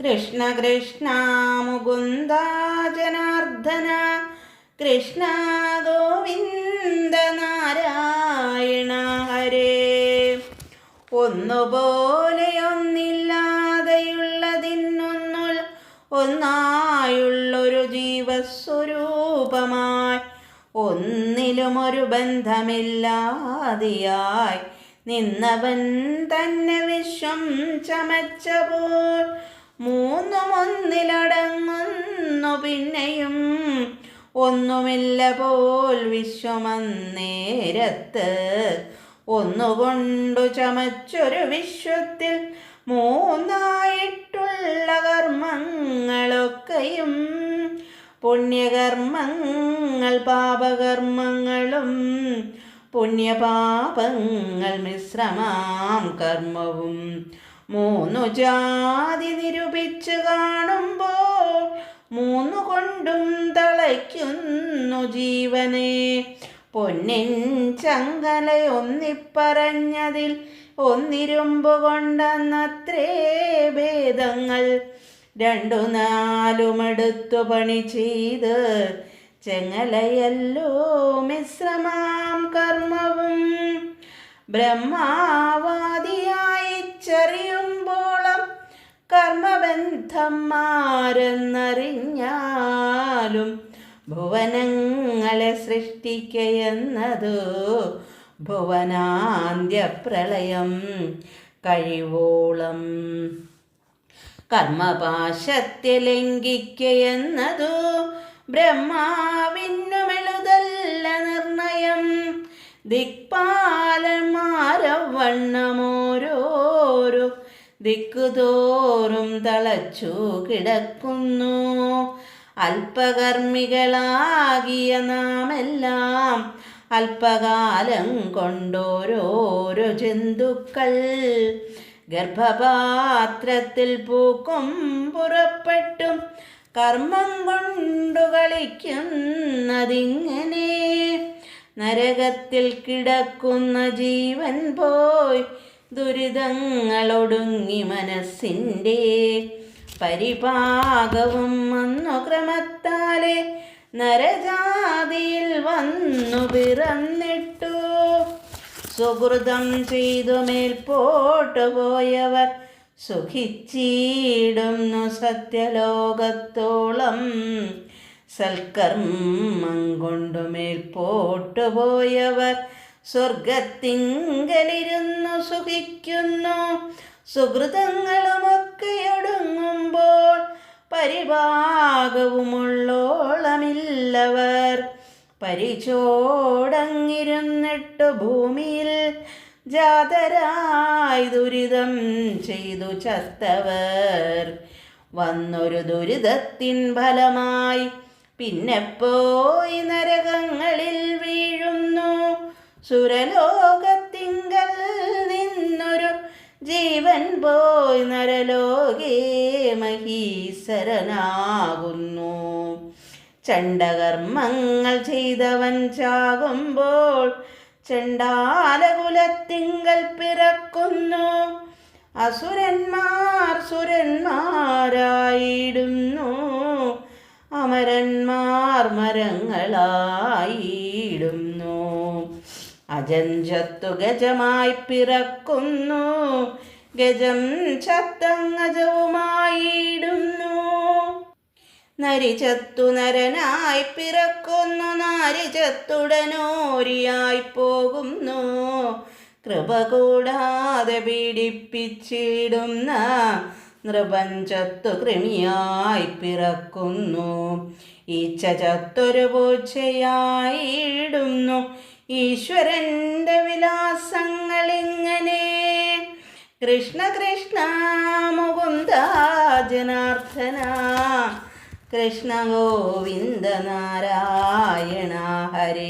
കൃഷ്ണ കൃഷ്ണ മുകുന്ദ ജനാർദ്ദന കൃഷ്ണ ഗോവിന്ദ നാരായണ ഹരേ. ഒന്നുപോലെയൊന്നില്ലാതെയുള്ളതിനൊന്നുൾ ഒന്നായുള്ളൊരു ജീവസ്വരൂപമായി ഒന്നിലും ഒരു ബന്ധമില്ലാതെയായി നിന്നവൻ തന്നെ വിശ്വം ചമച്ചപ്പോൾ മൂന്നും ഒന്നിലടങ്ങുന്നു പിന്നെയും. ഒന്നുമില്ല പോൽ വിശ്വമന്നേരത്ത് ഒന്നുകൊണ്ടു ചമച്ചൊരു വിശ്വത്തിൽ മൂന്നായിട്ടുള്ള കർമ്മങ്ങളൊക്കെയും. പുണ്യകർമ്മങ്ങൾ പാപകർമ്മങ്ങളും. പുണ്യപാപങ്ങൾ മിശ്രമാം കർമ്മവും. മൂന്നു ജാതി നിരൂപിച്ച് കാണുമ്പോൾ മൂന്നു കൊണ്ടും തളയ്ക്കുന്നു ജീവനെ. പൊന്നിൻ ചങ്കല ഒന്നിപ്പറഞ്ഞതിൽ ഒന്നിരുമ്പ് കൊണ്ടെന്നത്രേ ഭേദങ്ങൾ. രണ്ടു നാലുമെടുത്തു പണി ചെയ്ത് ചെങ്ങലയല്ലോ മിശ്രമാം കർമ്മവും. ബ്രഹ്മാവാദിയായി കർമ്മബന്ധം മാരെന്നറിഞ്ഞാലും ഭുവനങ്ങളെ സൃഷ്ടിക്കയെന്നതു ഭുവനാന്ത്യപ്രളയം കഴിവോളം. കർമ്മപാശത്തെ ലംഘിക്കയെന്നതു ബ്രഹ്മാവിന്നുമെളുതല്ല നിർണയം. ദിക്പാലന്മാരവണ്ണമോരോരോ ദിക്കുതോറും തളച്ചു കിടക്കുന്നു. അല്പകർമ്മികളാകിയ നാമെല്ലാം അല്പകാലം കൊണ്ടോരോരോ ജന്തുക്കൾ. ഗർഭപാത്രത്തിൽ പൂക്കും പുറപ്പെട്ടും കർമ്മം കൊണ്ടു കളിക്കുന്നതിങ്ങനെ. നരകത്തിൽ കിടക്കുന്ന ജീവൻ പോയി ദുരിതങ്ങളൊടുങ്ങി മനസ്സിന്റെ പരിപാകവും വന്നു ക്രമത്താലെ നരജാതിയിൽ വന്നു പിറന്നിട്ടു. സുഹൃതം ചെയ്തു മേൽപോട്ടു പോയവർ സുഖിച്ചിടുന്നു സത്യലോകത്തോളം. സൽക്കർമ്മം കൊണ്ടു മേൽപോട്ടു പോയവർ സ്വർഗത്തിങ്കലിരുന്നു സുഖിക്കുന്നു. സുഹൃതങ്ങളുമൊക്കെ ഒടുങ്ങുമ്പോൾ പരിഭാഗവുമുള്ളോളമില്ലവർ പരിചോടങ്ങിരുന്നിട്ടു ഭൂമിയിൽ ജാതരായി ദുരിതം ചെയ്തു ചത്തവർ. വന്നൊരു ദുരിതത്തിൻ ഫലമായി പിന്നെ പോയി നരകങ്ങളിൽ സുരലോകത്തിങ്കൽ നിന്നൊരു ജീവൻ പോയി നരലോകേ മഹീശ്വരനാകുന്നു ചണ്ടകർമ്മങ്ങൾ ചെയ്തവൻ ചാകുമ്പോൾ ചണ്ടാലകുലത്തിങ്കൽ പിറക്കുന്നു. അസുരന്മാർ സുരന്മാരായിടുന്നു. അമരന്മാർ മരങ്ങളായിടുന്നു അജഞ്ചത്തു ഗജമായി പിറക്കുന്നു. ഗജം ചത്തങ്ങജവുമായിടുന്നു നരിചത്തു നരനായി പിറക്കുന്നു. നാരിചത്തുടനോരിയായി പോകുന്നു. കൃപ കൂടാതെ പീഡിപ്പിച്ചിടുന്ന നൃപഞ്ചത്തു കൃമിയായി പിറക്കുന്നു. ഈച്ച ചത്തൊരു പൂച്ചയായിടുന്നു ഈശ്വരന്റെ വിലാസങ്ങളിങ്ങനെ കൃഷ്ണ കൃഷ്ണ മുകുന്ദ ജനാർദ്ദന കൃഷ്ണ ഗോവിന്ദ നാരായണ ഹരേ.